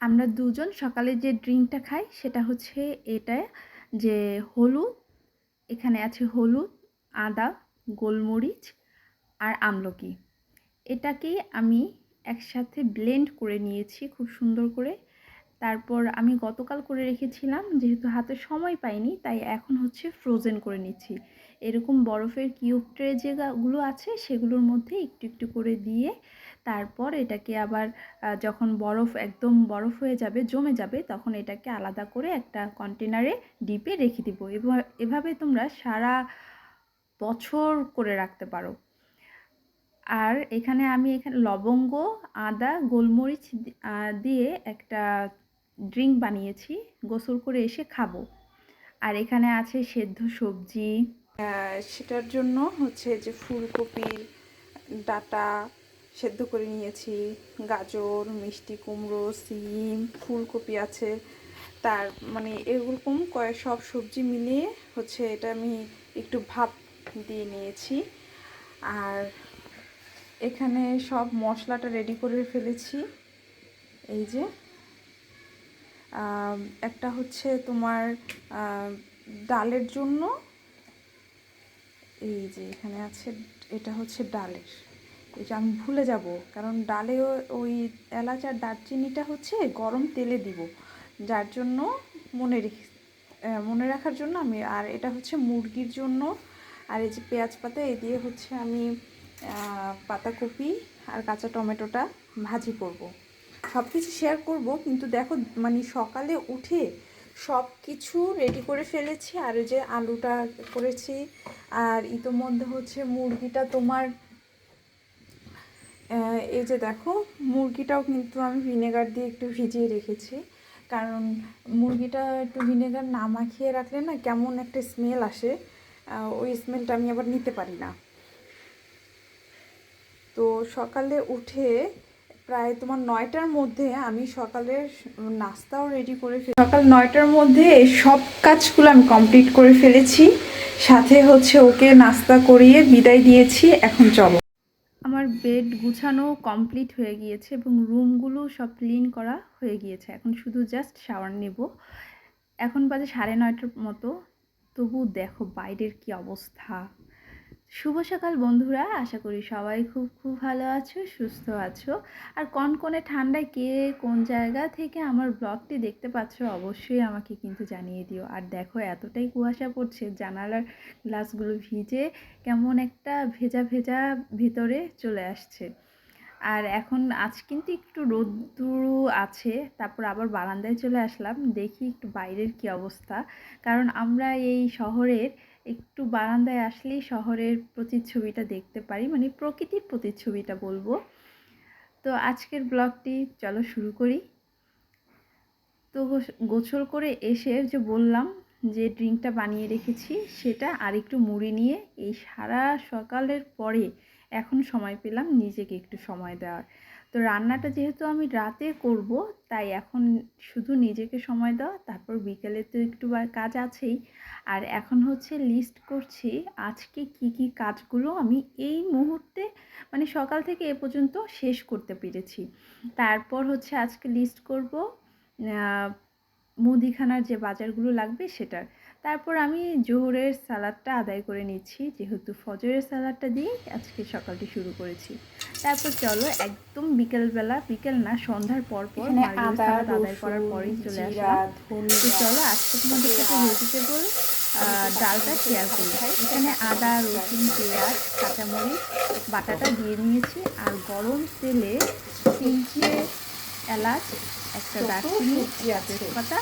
আমরা দুজন সকালে যে ড্রিঙ্কটা খাই, সেটা হচ্ছে এটা যে হলুদ, এখানে আছে হলুদ, আদা, গোলমরিচ আর আমলকি। এটাকে আমি একসাথে ব্লেন্ড করে নিয়েছি খুব সুন্দর করে। তারপর আমি গতকাল করে রেখেছিলাম, যেহেতু হাতে সময় পাইনি, তাই এখন হচ্ছে ফ্রোজেন করে নিচ্ছি। এরকম বরফের কিউব ট্রে যেগুলো আছে, সেগুলোর মধ্যে একটু একটু করে দিয়ে তারপর এটাকে আবার যখন বরফ, একদম বরফ হয়ে যাবে, জমে যাবে, তখন এটাকে আলাদা করে একটা কন্টেনারে ডিপে রেখে দিব। এভা- এভাবে তোমরা সারা বছর করে রাখতে পারো। আর এখানে আমি এখানে, লবঙ্গ, আদা, গোলমরিচ দিয়ে একটা ড্রিঙ্ক বানিয়েছি, গোসল করে এসে খাব। আর এখানে আছে সেদ্ধ সবজি। সেটার জন্য হচ্ছে যে ফুলকপির ডাটা সেদ্ধ করে নিয়েছি। গাজর, মিষ্টি কুমড়ো, সিম, ফুলকপি আছে। তার মানে এরকম কয়েক সব সবজি মিলিয়ে হচ্ছে এটা আমি একটু ভাপ দিয়ে নিয়েছি। আর এখানে সব মশলাটা রেডি করে ফেলেছি। এই যে একটা হচ্ছে তোমার ডালের জন্য, এই যে এখানে আছে, এটা হচ্ছে ডালের। এটা আমি ভুলে যাব। কারণ ডালে ওই এলাচ আর দারচিনিটা হচ্ছে গরম তেলে দিব। যার জন্য মনে রেখে মনে রাখার জন্য আমি, আর এটা হচ্ছে মুরগির জন্য। আর এই যে পেঁয়াজ পাতা এই দিয়ে হচ্ছে আমি পাতাকপি আর কাঁচা টমেটোটা ভাজি করব। সব কিছু শেয়ার করব, কিন্তু দেখো মানে সকালে উঠে সব কিছু রেডি করে ফেলেছি। আর ওই যে আলুটা করেছি, আর ইতোমধ্যে হচ্ছে মুরগিটা তোমার এই যে দেখো, মুরগিটাও কিন্তু আমি ভিনেগার দিয়ে একটু ভিজিয়ে রেখেছি। কারণ মুরগিটা একটু ভিনেগার না মাখিয়ে রাখলে না কেমন একটা স্মেল আসে। ওই স্মেলটা আমি আবার নিতে পারি না। তো সকালে উঠে প্রায় তোমার নয়টার মধ্যে আমি সকালের নাস্তাও রেডি করে ফেলি সকাল নয়টার মধ্যে সব কাজগুলো আমি কমপ্লিট করে ফেলেছি। সাথে হচ্ছে ওকে নাস্তা করিয়ে বিদায় দিয়েছি। এখন চলো। বেড গুছানো কমপ্লিট হয়ে গিয়েছে এবং রুমগুলো সব ক্লিন করা হয়ে গিয়েছে। এখন শুধু জাস্ট শাওয়ার নেব। এখন বাজে সাড়ে নয়টার মতো। তবু দেখো বাইরের কি অবস্থা। শুভ সকাল বন্ধুরা, আশা করি সবাই খুব খুব ভালো আছো, সুস্থ আছো। আর কনকনে ঠান্ডায় কে কোন জায়গা থেকে আমার ব্লগটি দেখতে পাচ্ছ অবশ্যই আমাকে কিন্তু জানিয়ে দিও। আর দেখো এতটাই কুয়াশা পড়ছে, জানালার গ্লাসগুলো ভিজে কেমন একটা ভেজা ভেজা ভিতরে চলে আসছে। আর এখন আজ কিন্তু একটু রোদ্দুরু আছে, তারপর আবার বারান্দায় চলে আসলাম, দেখি একটু বাইরের কি অবস্থা। কারণ আমরা এই শহরের একটু বারান্দায় আসলেই শহরের প্রতিচ্ছবিটা দেখতে পারি মানে প্রকৃতির প্রতিচ্ছবিটা বলব। তো আজকের ব্লগটি চলো শুরু করি। তো গোসল করে এসে যে বললাম যে ড্রিঙ্কটা বানিয়ে রেখেছি, সেটা আর একটু মুড়ি নিয়ে এই সারা সকালের পরে এখন সময় পেলাম নিজেকে একটু সময় দেওয়ার। তো রান্নাটা যেহেতু আমি রাতে করব, তাই এখন শুধু নিজেকে সময় দেওয়া, তারপর বিকেলে তো একটু কাজ আছেই। আর এখন হচ্ছে লিস্ট করছি আজকে কি কি কাজগুলো আমি এই মুহূর্তে মানে সকাল থেকে এ পর্যন্ত শেষ করতে পেরেছি। তারপর হচ্ছে আজকে লিস্ট করব মুদিখানার যে বাজারগুলো লাগবে সেটার। তারপর আমি জোহরের সালাদটা আদায় করে নিচ্ছি যেহেতু ফজরের সালাদটা দিয়েই আজকে সকালটি শুরু করেছি। তারপর চলো একদম বিকেলবেলা বিকেল না সন্ধ্যার পর পর সালাদ আদায় করার পরেই চলে আসলাম। তো চলো আজকে তোমাদের সাথে ভেজিটেবল ডালটা শেয়ার করি। এখানে আদা রসুন পেঁয়াজ কাঁচামরিচ বাটাটা দিয়ে নিয়েছি আর গরম তেলে তিনটে এলাচ একটা দারচিনি তেজপাতা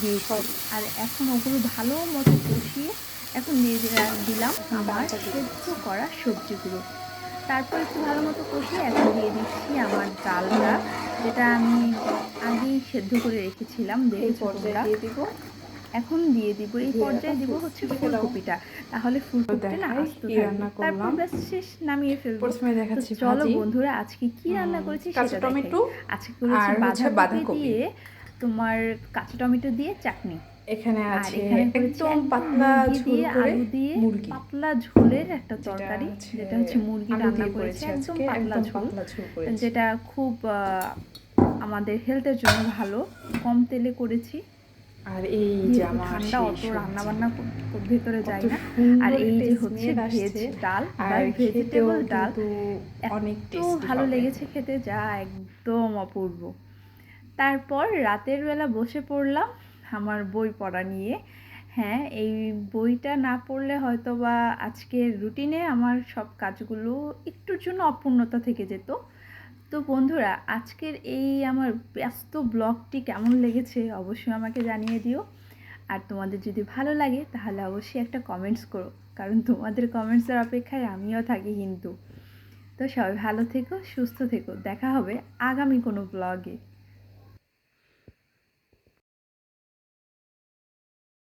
দিয়েছি আর এখন ওগুলো ভালো মতো কষিয়ে এখন দিয়ে দিলা- দিলাম আমার সেদ্ধ করা সবজিগুলো। তারপর একটু ভালো মতো কষিয়ে এখন দিয়ে দিচ্ছি আমার ডালটা যেটা আমি আগেই সেদ্ধ করে রেখেছিলাম দেখেছ পর্যায়ে দিয়ে দিব। এখন দিয়ে দিব। এই পর্যায়ে দিব হচ্ছে ফুলকপিটা। তাহলে ফুলকপিটা না তারপর ব্যাস শেষ নামিয়ে ফেলব। প্রথমে দেখাচ্ছি চলো বন্ধুরা আজকে কি রান্না করেছি সেটা টমেটো আজকে করেছি বাঁধাকপি। দিয়ে তোমার কাঁচা টমেটো দিয়ে চাটনি। এখানে আছে একদম পাতলা ঝোল করে আলু দিয়ে মুরগি। পাতলা ঝোলের একটা তরকারি যেটা হচ্ছে মুরগি রান্না করেছি একদম পাতলা ঝোল। যেটা খুব আমাদের হেলথের জন্য ভালো কম তেলে করেছি। আর এই যে আমার ঠান্ডা অত। রান্না বান্না ভেতরে যায় না। আর এই যে হচ্ছে ভেজ ডাল আর ভেজিটেবল ডাল অনেক ভালো লেগেছে খেতে যা একদম অপূর্ব। তারপর রাতের বেলা বসে পড়লাম আমার বই পড়া নিয়ে। হ্যাঁ এই বইটা না পড়লে হয়তো বা আজকের রুটিনে আমার সব কাজগুলো একটুর জন্য অপূর্ণতা থেকে যেত। তো বন্ধুরা, আজকের এই আমার ব্যস্ত ব্লগটি কেমন লেগেছে অবশ্যই আমাকে জানিয়ে দিও। আর তোমাদের যদি ভালো লাগে তাহলে অবশ্যই একটা কমেন্টস করো, কারণ তোমাদের কমেন্টসের অপেক্ষায় আমিও থাকি কিন্তু। তো সবাই ভালো থেকো, সুস্থ থেকো। দেখা হবে আগামী কোনো ব্লগে